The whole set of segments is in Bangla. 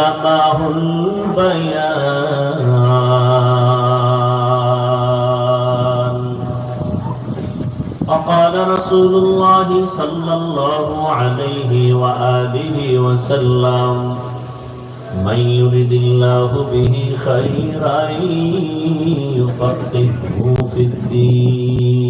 علمه البيان وقال رسول الله صلى الله عليه وآله وسلم من يرد الله به خيرا يفقهه في الدين.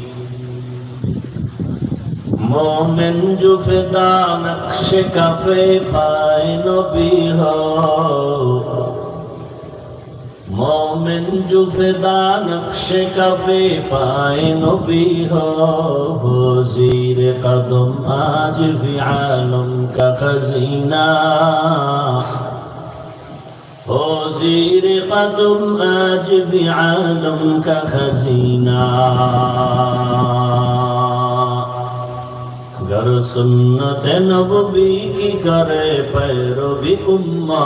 মোমেন জুফেদা নকশে কাফে পায় নবী মোমেন জুফেদা নকশে কাফে পায় নবী হির কদম আজ ফি আলম কা খজিনা। ہو زیر قدم آج بھی عالم आलम का खजीना गर सुन्नत नबी की करे पैरवी उम्मा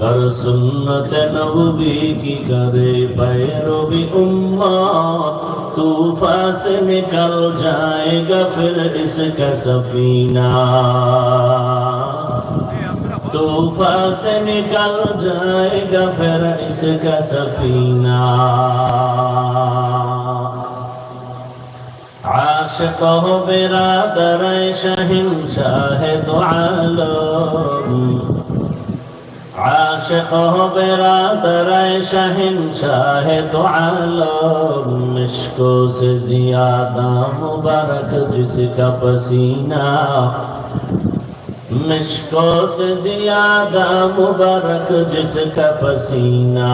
गर सुन्नत नबी की करे पैरवी उम्मा तूफा से निकल जाएगा फिर इसका सफीना तूफा से निकल जाएगा फिर इसका सफीना عاشق هو برادر شهن شاهد عالم عاشق هو برادر شهن شاهد عالم مشکو سے زیادہ مبارک جس کا پسینہ مشکو سے زیادہ مبارک جس کا پسینہ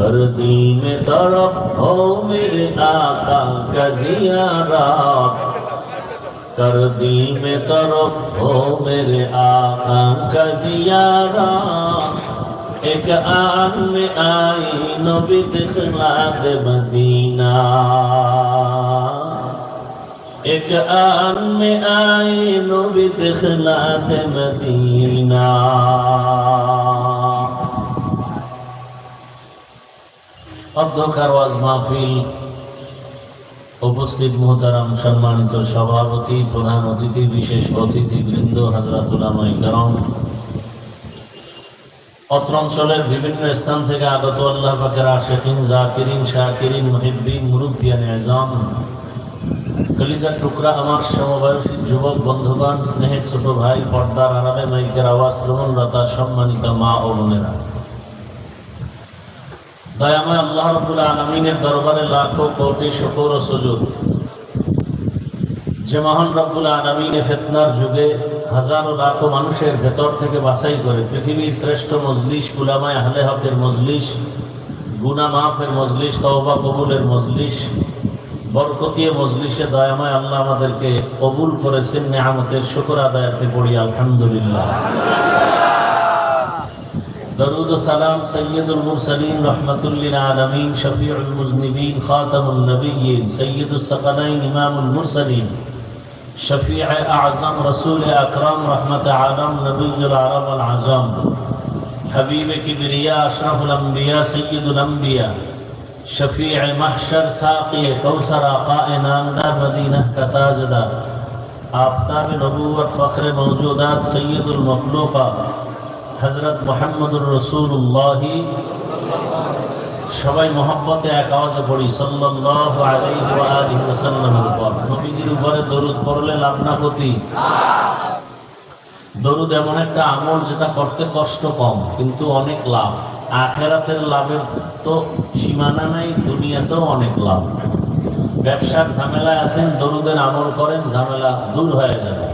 در دل میں تڑپ ہو میرے آقا کا زیارہ کر دل میں تڑپ ہو میرے آقا کا زیارہ ایک آن میں آئی نبی دخلات مدینہ ایک آن میں آئی نبی دخلات مدینہ অধ্যক্ষার ওয়াজ মাহফিল। উপস্থিত মোহতারাম সম্মানিত সভাপতি, প্রধান অতিথি, বিশেষ অতিথি বৃন্দ হাজরাতুল কারণ অত্র অঞ্চলের বিভিন্ন স্থান থেকে আগত আল্লাহ পাকের আশেখিন, জাকিরিন, শাকিরিন মহিবিন মুরুব্বিয়ান এজাম। কলিজার টুকরা আমার সমবয়সী যুবক বন্ধুবান স্নেহের ছোট ভাই, পর্দার আরামে মাইকের আওয়াজ শ্রবণরতা সম্মানিত মা ও বোনেরা। দয়াময় আল্লাহ রবুল আলমিনের দরবারে লাখো কোটি শুকর ও সুযোগ যে মহান রব্বুল আলমিনে ফেতনার যুগে হাজারো লাখো মানুষের ভেতর থেকে বাছাই করে, পৃথিবীর শ্রেষ্ঠ মজলিস গুলামায় আহলে হকের মজলিস গুনা মাফের মজলিস, তওবা কবুলের মজলিস, বরকতীয় মজলিসে দয়াময় আল্লাহ আমাদেরকে কবুল করেছেন নেহামতের শুকর আদায়াতে পড়ি, আলহামদুলিল্লাহ। درود سلام سید المرسلین رحمت للعالمین شفیع المذنبین خاتم النبیین سید الثقلین امام المرسلین شفیع اعظم رسول اکرم رحمت عالم نبی العرب والعجم حبیب کبریا اشرف الانبیاء سید الانبیاء شفیع محشر ساقی کوثر آقا نامدار مدینہ کا تاجدار آفتاب نبوت فخر موجودات سید المخلوقات হজরত মোহাম্মদুর রসুল্লাহ সবাই মহব্বতে এক আওয়াজে পড়ি, সাল্লাল্লাহু উপর। উপরে দরুদ পড়লে লাভ না ক্ষতি। দরুদ এমন একটা আমল যেটা করতে কষ্ট কম, কিন্তু অনেক লাভ। আখেরাতের লাভের তো সীমানা নাই, দুনিয়াতেও অনেক লাভ। ব্যবসার ঝামেলায় আছেন, দরুদের আমল করেন, ঝামেলা দূর হয়ে যাবে।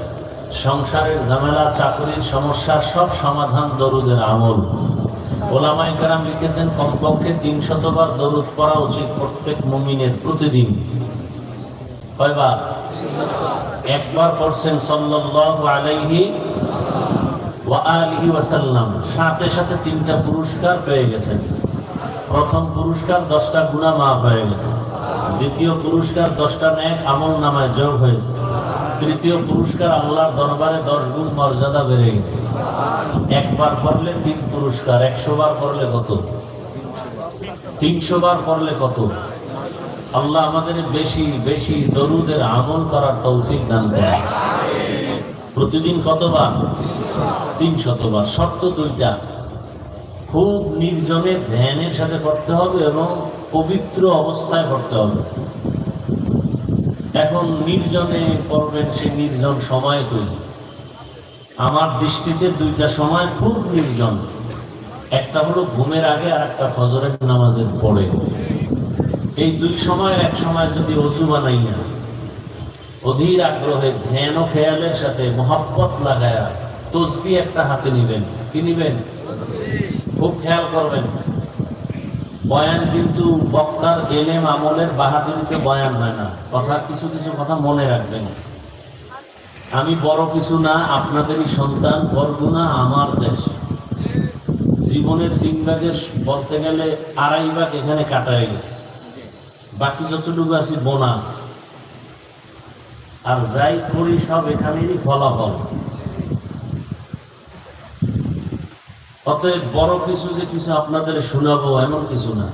সংসারের ঝামেলা, চাকরির সমস্যা, সব সমাধান দরুদের আমল। ওলামাই কারাম লিখেছেন, কমপক্ষে তিন শতবার দরুদ পড়া উচিত প্রত্যেক মুমিনের প্রতিদিন। কয়বার? একবার পড়ছেন আলাইহি ওয়া আলিহি ওয়াসাল্লাম। সাথে সাথে তিনটা পুরস্কার পেয়ে গেছেন। প্রথম পুরস্কার দশটা গুণা মাফ হয়ে গেছে। দ্বিতীয় পুরস্কার দশটা ন্যাক আমল নামায় যোগ হয়েছে। তৃতীয় পুরস্কার আল্লাহর দরবারে দশ গুণ মর্যাদা বেড়ে গেছে। একবার পড়লে তিন পুরস্কার, একশো বার পড়লে কত? তিনশো বার পড়লে কত? আল্লাহ আমাদের বেশি বেশি দরুদের আমল করার তৌফিক দান করে প্রতিদিন কতবার? তিন শতবার শর্ত দুইটা। খুব নির্জনে ধ্যানের সাথে করতে হবে এবং পবিত্র অবস্থায় করতে হবে। এখন নির্জনে করবেন সে নির্জন সময় তৈরি। আমার দৃষ্টিতে দুইটা সময় খুব নির্জন। একটা হলো ঘুমের আগে আর একটা ফজরের নামাজের পরে। এই দুই সময়ের এক সময় যদি অজু বানাইয়া অধীর আগ্রহে ধ্যান ও খেয়ালের সাথে মহাব্বত লাগায়া তসবি একটা হাতে নিবেন। কি নিবেন? খুব খেয়াল করবেন। বয়ান কিন্তু বক্তার এলেম আমলের বাহাদুরিতে বয়ান হয় না। কথা, কিছু কিছু কথা মনে রাখবেন। আমি বড় কিছু না, আপনাদেরই সন্তান, বরগুনা আমার দেশ। জীবনের তিন ভাগের বলতে গেলে আড়াই ভাগ এখানে কাটায় গেছে। বাকি যতটুকু আছে বোনাস। আর যাই করি সব এখানেরই ফলাফল। অতএব বড় কিছু যে কিছু আপনাদের শোনাবো, এমন কিছু না।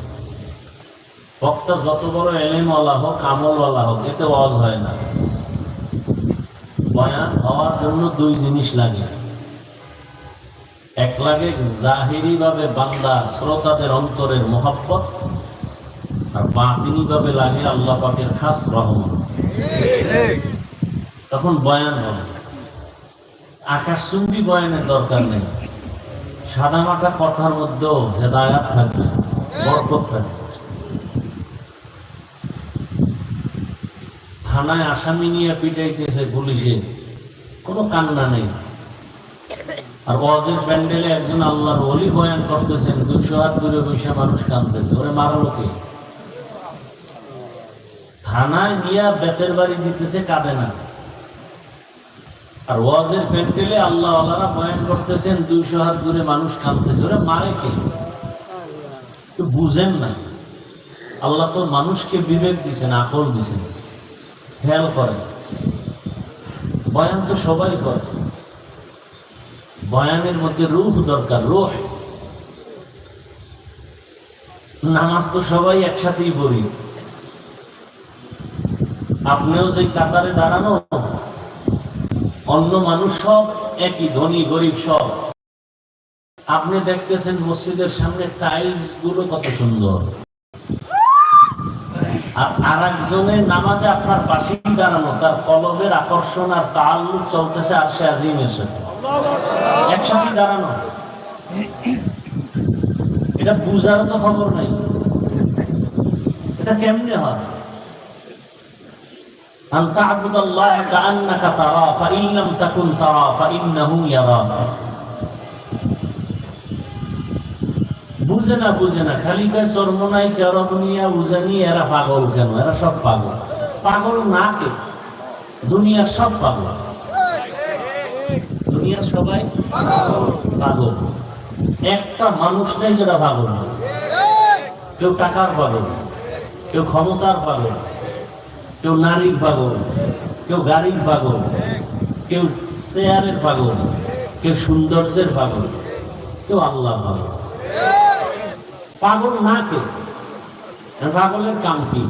বক্তা যত বড় এলেম আলা হোক আমল আলা হোক, এতে ওয়াজ হয় না। বয়ান হওয়ার জন্য দুই জিনিস লাগে। এক লাগে জাহিরি ভাবে বান্দা শ্রোতাদের অন্তরের মহাব্বত, আর বাতিনি ভাবে লাগে আল্লাহ পাকের খাস রহমান তখন বয়ান হবে। আকাশ চুম্বি বয়ানের দরকার নেই। সাদা মাটা কথার মধ্যেও হেদায়াত থাকবে, বরকত থাকবে। থানায় আসামি নিয়ে পিটাইতেছে পুলিশে, কোনো কান্না নেই। আর ওয়াজের প্যান্ডেলে একজন আল্লাহর অলি বয়ান করতেছেন দুশো হাত দূরে বসে মানুষ কাঁদতেছে। ওরে মারলো কে? থানায় নিয়ে বেতের বাড়ি দিতেছে, কাঁদে না। আর ওয়াজের প্যান্ডেলে আল্লাহ আল্লাহরা বয়ান করতেছেন, দুইশো হাত দূরে মানুষ কাঁদতেছে। ওরা মারে কে? বুঝেন না আল্লাহ তো মানুষকে বিবেক দিছেন, আকল দিছেন। খেয়াল করেন। বয়ান তো সবাই করে। বয়ানের মধ্যে রূহ দরকার, রোহ। নামাজ তো সবাই একসাথেই পড়ি। আপনিও যে কাতারে দাঁড়ানো অন্য মানুষ সব একই, ধনী, গরিব সব। আপনি দেখতেছেন মসজিদের সামনে টাইলসগুলো কত সুন্দর। আর একজনের নামাজে আপনার পাশেই দাঁড়ানো তার কলবের আকর্ষণ আর তাল্লুক চলতেছে আর সে আজিমের সাথে। একসাথে দাঁড়ানো। এটা বুঝার তো খবর নাই। এটা কেমনে হয়? أن تعبد الله كأنك تراه فإن لم تكن تراه فإنه يراك বুঝে না বুঝে না খালি গায়ে চর্মনাই কেরবনিয়া বুঝানি এরা পাগল কেন এরা সব পাগল পাগল না কে দুনিয়ার সব পাগল দুনিয়ার সবাই পাগল একটা মানুষ নেই যেটা পাগল না কেউ টাকার পাগল কেউ ক্ষমতার পাগল কেউ নারীর পাগল, কেউ গাড়ির পাগল, কেউ চেয়ারের পাগল, কেউ সৌন্দর্যের পাগল, কেউ আল্লাহ পাগল। পাগল না কেউ? পাগলের কাম কি?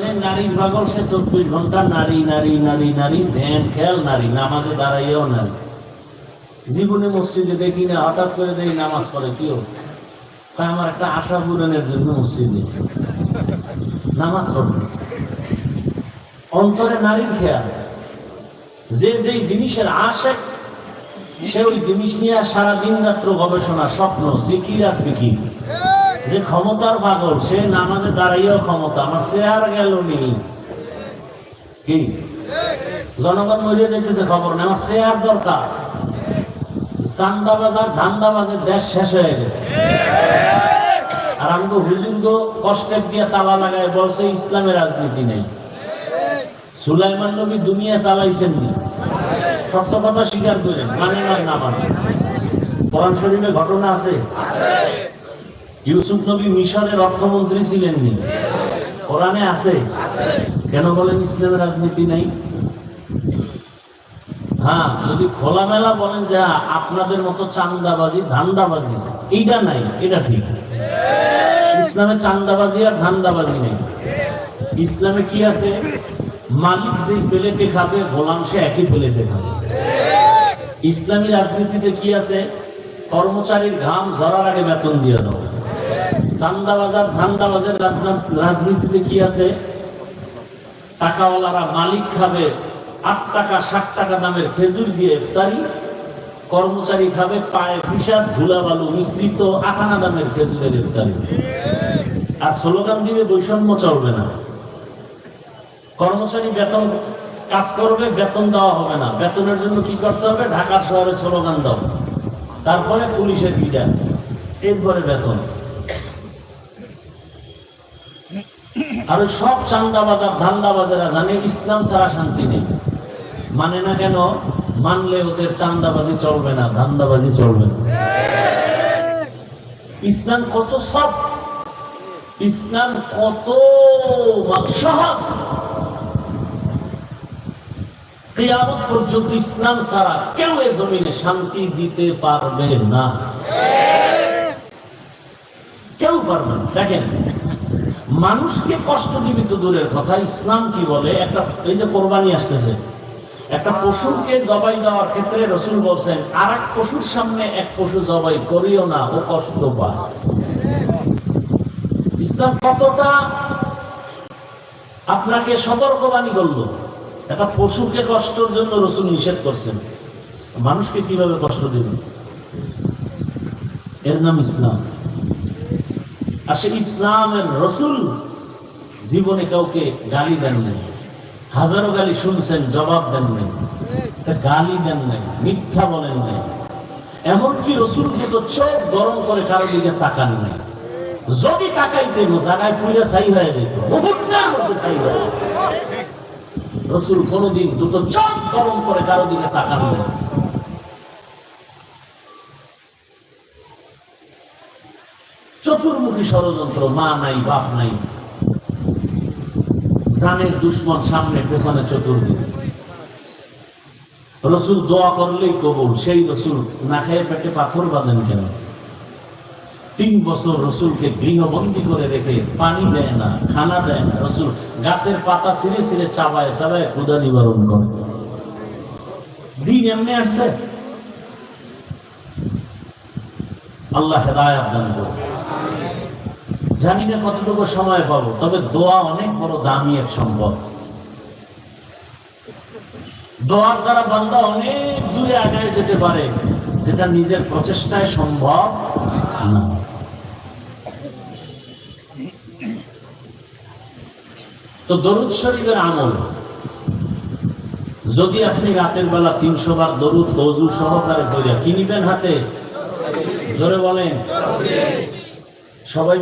যে নারীর পাগল, সে চব্বিশ ঘণ্টা নারী নারী নারী নারী, ধ্যান, খেয়াল, নারী, নামাজে দাঁড়াইয়াও নারী। জীবনে মসজিদে দেখি না, হঠাৎ করে দেখি নামাজ পড়ে কেউ কয় আমার একটা আশা পূরণের জন্য মসজিদে। নামাজ পড়বে। অন্তরে নারীর খেয়াল। যে যেই জিনিসের আশে সে ওই জিনিস নিয়ে সারা দিন রাত্র গবেষণা, স্বপ্ন, জিকির আর ফিকির। যে ক্ষমতার পাগল, সে নামাজে দাঁড়াইয়াও ক্ষমতা। আমার আর গেল কি? জনগণ মরে যাইতেছে খবর নেই, আমার আর দরকার। চান্দা বাজার ধান্দা দেশ শেষ হয়ে গেছে। আর আমাকে হুজুর কষ্টের দিয়ে তালা লাগায় বলছে, ইসলামের রাজনীতি নেই। সুলাইমান নবী দুনিয়া চালাইছেন নি? সত্য কথা স্বীকার করেন মানে নয় না মানে। কোরআন শরীফে ঘটনা আছে। ইউসুফ নবী মিশরের অর্থমন্ত্রী ছিলেন নি। কোরআনে আছে। কেন বলেন ইসলামের রাজনীতি নেই? হ্যাঁ যদি খোলামেলা বলেন যে হ্যাঁ, আপনাদের মতো চান্দাবাজি ধান্দাবাজি এইটা নাই এটা ঠিক। ইসলামে চান্দাবাজি আর ধান্দাবাজি নেই। ইসলামে কি আছে? মালিক যেই প্লেটে খাবে, গোলাম সে একই প্লেটে খাবে। ইসলামী রাজনীতিতে কি আছে? কর্মচারীর ঘাম ঝরার আগে বেতন দিয়ে দাও। চান্দাবাজার, ধান্দাবাজের রাজনীতিতে কি আছে? টাকাওয়ালারা মালিক খাবে, আট টাকা, ষাট টাকা দামের খেজুর দিয়ে ইফতারি। কর্মচারী খাবে, পায়ে ফিসা, ধুলা, বালু মিশ্রিত, আটানা দামের খেজুরের ইফতারি। আর স্লোগান দিবে, বৈষম্য চলবে না। কর্মচারী বেতন কাজ করবে, বেতন দেওয়া হবে না। বেতনের জন্য কি করতে হবে? ঢাকার শহরে স্লোগান দাও। তারপরে পুলিশের বিডা এরপরে বেতন। আর সব চান্দাবাজার, ধান্দাবাজারা জানে, ইসলাম ছাড়া শান্তি নেই। মানে না কেন? মানলে ওদের চান্দাবাজি চলবে না, ধান্দাবাজি চলবে না। ইসলাম কত সব ইসলাম কত সহজ। কিয়ামত পর্যন্ত ইসলাম ছাড়া কেউ এ জমিনে শান্তি দিতে পারবে না। কেউ পারবে না। দেখেন, মানুষকে কষ্ট দিবি তো দূরের কথা, ইসলাম কি বলে? একটা, এই যে কোরবানি আসতেছে, একটা পশুকে জবাই দেওয়ার ক্ষেত্রে রসুল বলছেন আর এক পশুর সামনে এক পশু জবাই করিও না, ও কষ্ট পায়। ইসলাম কতটা আপনাকে সতর্কবাণী করল? একটা পশুকে কষ্টের জন্য রসুল নিষেধ করছেন। মানুষকে কীভাবে কষ্ট দেবেন? এর নাম ইসলাম। আর সে ইসলামের রসুল জীবনে কাউকে গালি দেন নাই। হাজারো গালি শুনছেন, জবাব দেন নাই। গালি দেন নাই, মিথ্যা বলেন নাই। এমনকি রসুলকে তো চোখ গরম করে কারও দিকে তাকান নাই। যদি তাকাইতেন জায়গায় পুড়ে ছাই হয়ে যেত। মুহূর্তের মধ্যে ছাই হয়ে যেত। রসুল কোনদিন দুটো চোখ গরম করে কারও দিকে তাকান চতুর্মুখী ষড়যন্ত্র, মা নাই, বাপ নাই। জানের দুশ্মন সামনে, পেছনে চতুর্দিকে। রসুল দোয়া করলেই কবুল, সেই রসুল না খেয়ে পেটে পাথর বাঁধেন কেন? তিন বছর রসুলকে গৃহবন্দী করে রেখে পানি দেয় না, খানা দেয় না। রসুল গাছের পাতা ছিঁড়ে ছিঁড়ে চাবায় চাবায় ক্ষুদা নিবারণ করে। দিন এমনি আসছে। আল্লাহ হেদায়াত দান করুন। জানি না কতটুকু সময় পাবো, তবে দোয়া অনেক বড় দামি এক সম্পদ। দোয়ার দ্বারা বান্দা অনেক দূরে আগায় যেতে পারে, যেটা নিজের প্রচেষ্টায় সম্ভব না। তো দরুদ শরীফের আমল। যদি আপনি রাতের বেলা তিনশো বার দরুদ অজু সহকারে করিয়া কি নিবেন হাতে? জোরে বলেন। সবাই